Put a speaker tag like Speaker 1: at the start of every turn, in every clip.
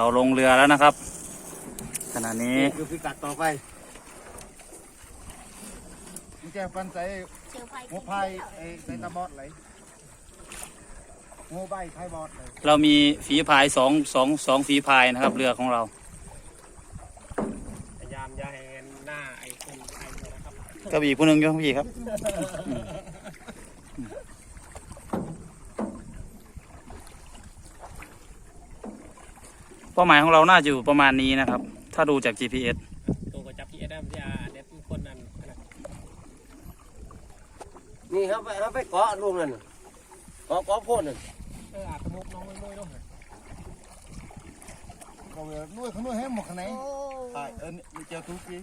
Speaker 1: เราลงเรือแล้วนะครับ ขณะนี้
Speaker 2: นี่คือพิกัดต่อไป
Speaker 3: นี่แกฟันใส่
Speaker 4: เสือไฟ
Speaker 3: หัวพายไอ้ใส่ตะบอดเลยหัวใบพายบอดเลย
Speaker 1: เรามีฝีพายสองสองสองฝีพายนะครับ เรือของเรา
Speaker 2: พยายามอย่าให้หน้าไอ้คนไทยเลยนะครับ
Speaker 1: ก็มีผู้หนึ่งอยพี่ครับอืมอื เป้าหมายของเราน่าจะอยู่ประมาณนี้นะครับ ถ้าดูจาก GPS
Speaker 2: ตัวก็จับที่เอ็ดมยาเด็ดคนนั้นนี่ครับไปครับไปเกาะลุงนั่นน่ะเกาะเกาะโพดนั่นเอออาจจะมุกน้องมุ้ยๆด้วย
Speaker 3: เขาเลยนุ่ยเขานุ่ยให้หมดข้างในใช่เออนี่เจ้าทุกที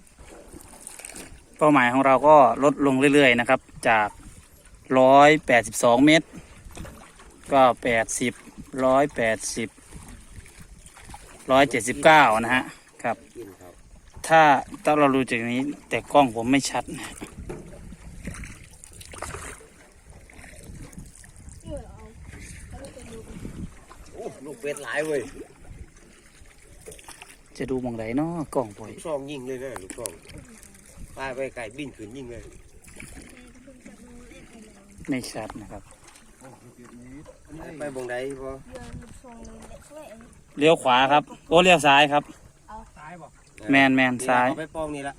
Speaker 1: เป้าหมายของเราก็ลดลงเรื่อยๆนะครับ จากร้อยแปดสิบสองเมตร ก็แปดสิบร้อยแปดสิบ ร้อยเจ็ดสิบเก้านะฮะครับ
Speaker 2: กินครับ
Speaker 1: ถ้าถ้าเราดูจากนี้ แต่กล้องผมไม่ชัดนะ
Speaker 2: โอ้ลูกเป็ดหลายเว้ย
Speaker 1: จะดูมองไหนเนาะกล้องบ่อย
Speaker 2: ลูกซองยิงเลยนะลูกซองปลาไปไก่บินขึ้นยิงเลย
Speaker 1: ไม่ชัดนะครับ
Speaker 2: ไปบงใดพอ
Speaker 4: เรือลูกทรงเลยเล็กเว้ย
Speaker 1: เลี้ยวขวาครับ โอ้เลี้ยวซ้ายครับ
Speaker 2: ซ้ายบอก
Speaker 1: แมนแมนซ้าย
Speaker 2: ไปปองนี่ละ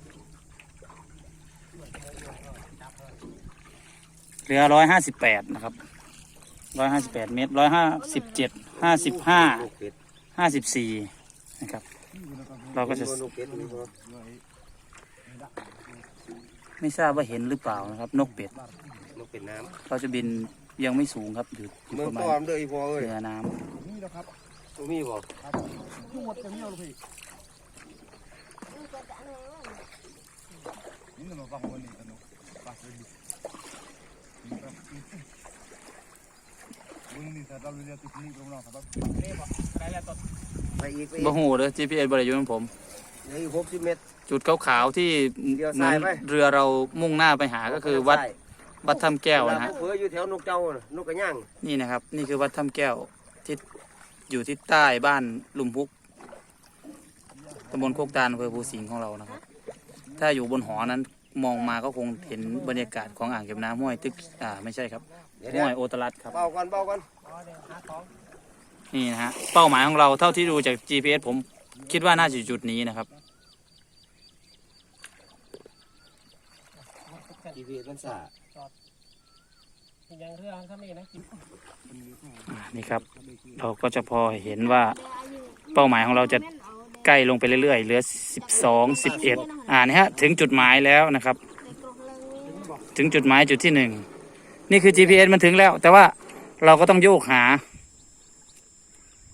Speaker 1: เรือร้อยห้าสิบแปดนะครับร้อยห้าสิบแปดเมตรร้อยห้าสิบเจ็ดห้าสิบห้า
Speaker 2: ลูกเป็ด
Speaker 1: ห้าสิบสี่นะครับ เราก็จะ
Speaker 2: ลูกเป็ดนี่พอ
Speaker 1: ไม่ทราบว่าเห็นหรือเปล่านะครับ นกเป็ด
Speaker 2: ลูกเป็ดน้
Speaker 1: เราจะบินยังไม่สูงครับอยู่อำยู่
Speaker 2: เมือ
Speaker 1: ป
Speaker 2: ง
Speaker 1: ระมา
Speaker 2: ต้
Speaker 1: ณ
Speaker 2: อมเด้ออีพอเอ้ย
Speaker 1: เหนือน้
Speaker 3: นี่ แหละครับ
Speaker 2: ตัวมีบอก
Speaker 3: ครับทุกหมดจะมีเอาลูกพี่
Speaker 4: มันก็จะอะไรวะ
Speaker 3: นี่หนูฟังวันนี้สนุกปักเลยนี่ครับมึงนี่ถ้าเราเรียกติดนี่ตรงเราครับ
Speaker 2: นี่บอกไปแล้วต้นไปอีกไปำอี
Speaker 1: บ่
Speaker 2: ก
Speaker 1: หูเลย GPS บริยุทธ์ผม
Speaker 2: เหลืออีกหกสิบเมตร
Speaker 1: จุดขาวๆที่
Speaker 2: เลี้ยว
Speaker 1: เหมื
Speaker 2: ซ้า
Speaker 1: อยน
Speaker 2: ไป
Speaker 1: เรือเรามุ่งหน้าไปหาก็คือวัดวัดถ้ำแก้วนะฮะ
Speaker 2: เวลาเพื่ออยู่แถวนกเจ้าน่ะนกกระย่าง
Speaker 1: นี่นะครับ นี่คือวัดถ้ำแก้วที่ อยู่ที่ใต้บ้านลุมพุกตำบลโคกตาลอำเภอภูสิงห์ของเรานะครับ ถ้าอยู่บนหอนั้นมองมาก็คงเห็นบรรยากาศของอ่างเก็บน้ำห้วยตึกอ่าไม่ใช่ครับ
Speaker 2: เดี๋ยว
Speaker 1: ห้วยโอตรัสครับ
Speaker 2: เบาก่อนเบาก่อน
Speaker 1: นี่นะฮะเป้าหมายของเราเท่าที่ดูจาก GPS ผมคิดว่าน่าจะอยู่จุดนี้นะครับ
Speaker 2: ดีพีมันสา ยังเรื่องทำนี่นะ
Speaker 1: อ่านี่ครับ เราก็จะพอเห็นว่าเป้าหมายของเราจะใกล้ลงไปเรื่อยๆ เหลือ 12 11 อ่านี่ฮะถึงจุดหมายแล้วนะครับ ถึงจุดหมายจุดที่หนึ่งนี่คือ GPS มันถึงแล้ว แต่ว่าเราก็ต้องโยกหา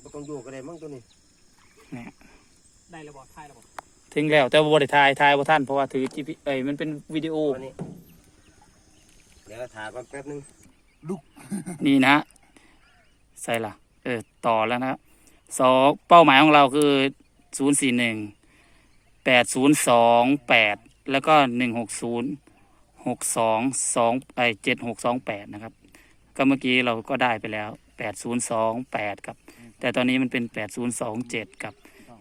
Speaker 2: บ่ต้องอยู่กันเลยมั้งตัวนี้
Speaker 1: เนี่ย
Speaker 2: ได้ระบบถ่ายระบบ
Speaker 1: ถึงแล้วแต่ว่าบริทายทายว่าท่านเพราะว่าถือ GPS เอ้ยมันเป็นวิดีโอ
Speaker 2: ตัวนี้เดี๋ยวถ่ายก่อนแป๊บนึง
Speaker 1: นี่นะฮะใส่ละเออต่อแล้วนะครับสองเป้าหมายของเราคือศูนย์สี่หนึ่งแปดศูนย์สองแปดแล้วก็หนึ่งหกศูนย์หกสองสองไอเจ็ดหกสองแปดนะครับ ก็เมื่อกี้เราก็ได้ไปแล้วแปดศูนย์สองแปดครับ แต่ตอนนี้มันเป็นแปดศูนย์สองเจ็ดกับ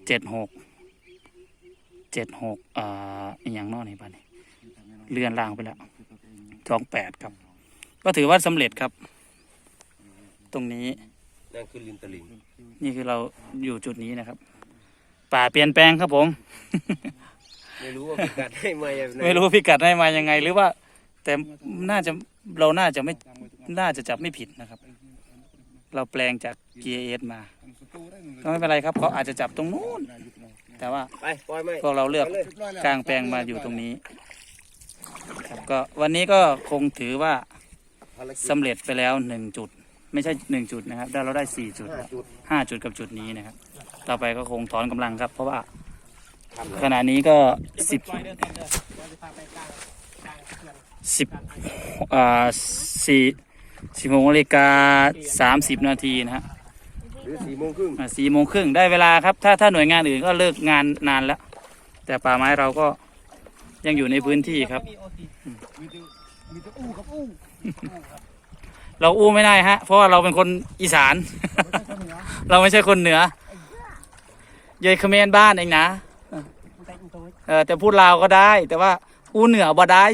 Speaker 1: เจ็ดหกเจ็ดหกอ่าอย่างนอกนี่บ้านี่เลื่อนล่างไปแล้วสองแปดครับ ก็ถือว่าสำเร็จครับ ตรงนี้
Speaker 2: นั่นคือลินตะลิง
Speaker 1: นี่คือเราอยู่จุดนี้นะครับ ป่าเปลี่ยนแปลงครับผม
Speaker 2: ไม่รู้ว่าพิกัดให้มาอย่างไร
Speaker 1: ไม่รู้พิกัดให้มายังไง หรือว่า แต่น่าจะเราน่าจะไม่น่าจะจับไม่ผิดนะครับ เราแปลงจาก GIS มา ก็ไม่เป็นไรครับเขาอาจจะจับตรงนู้น แต่ว่า
Speaker 2: ไปปล่อยไหม
Speaker 1: พวกเราเลือก
Speaker 2: ไปเลย
Speaker 1: กลางแปลงมาอยู่ตรงนี้ครับก็วันนี้ก็คงถือว่า
Speaker 2: ภารกิจ
Speaker 1: สำเร็จไปแล้วหนึ่งจุด ไม่ใช่หนึ่งจุดนะครับได้เราได้สี่จุด
Speaker 2: ห้า
Speaker 1: แล้ว
Speaker 2: จุด
Speaker 1: ห้าจุดกับจุดนี้นะครับ ต่อไปก็คงถอนกำลังครับ เพราะว่า
Speaker 2: ทำ
Speaker 1: ขณะนี้ก็สิบ
Speaker 2: ปล่อยเดินเดินเราจะพาไปกลางกลางเขื่อน
Speaker 1: สิบอ่าสี่สิบหกนาฬิกาสามสิบนาทีนะฮะ
Speaker 2: หรือสี่โมงครึ่ง
Speaker 1: อ่าสี่โมงครึ่งได้เวลาครับ ถ้าถ้าหน่วยงานอื่นก็เลิกงานนานแล้ว แต่ป่าไม้เราก็ยังอยู่ในพื้นที่ครับ
Speaker 3: มีแต่ มีแต่อู้ครับอู้
Speaker 1: เราอู้ไม่ได้ฮะ เพราะว่าเราเป็นคนอีสาน
Speaker 3: ไม่ใช่คนเหนือ
Speaker 1: เราไม่ใช่คนเหนือเยยเขมรบ้านเองนะ
Speaker 2: มันแต่งตัว
Speaker 1: เออแต่พูดลาวก็ได้ แต่ว่าอู้เหนือบ่ได้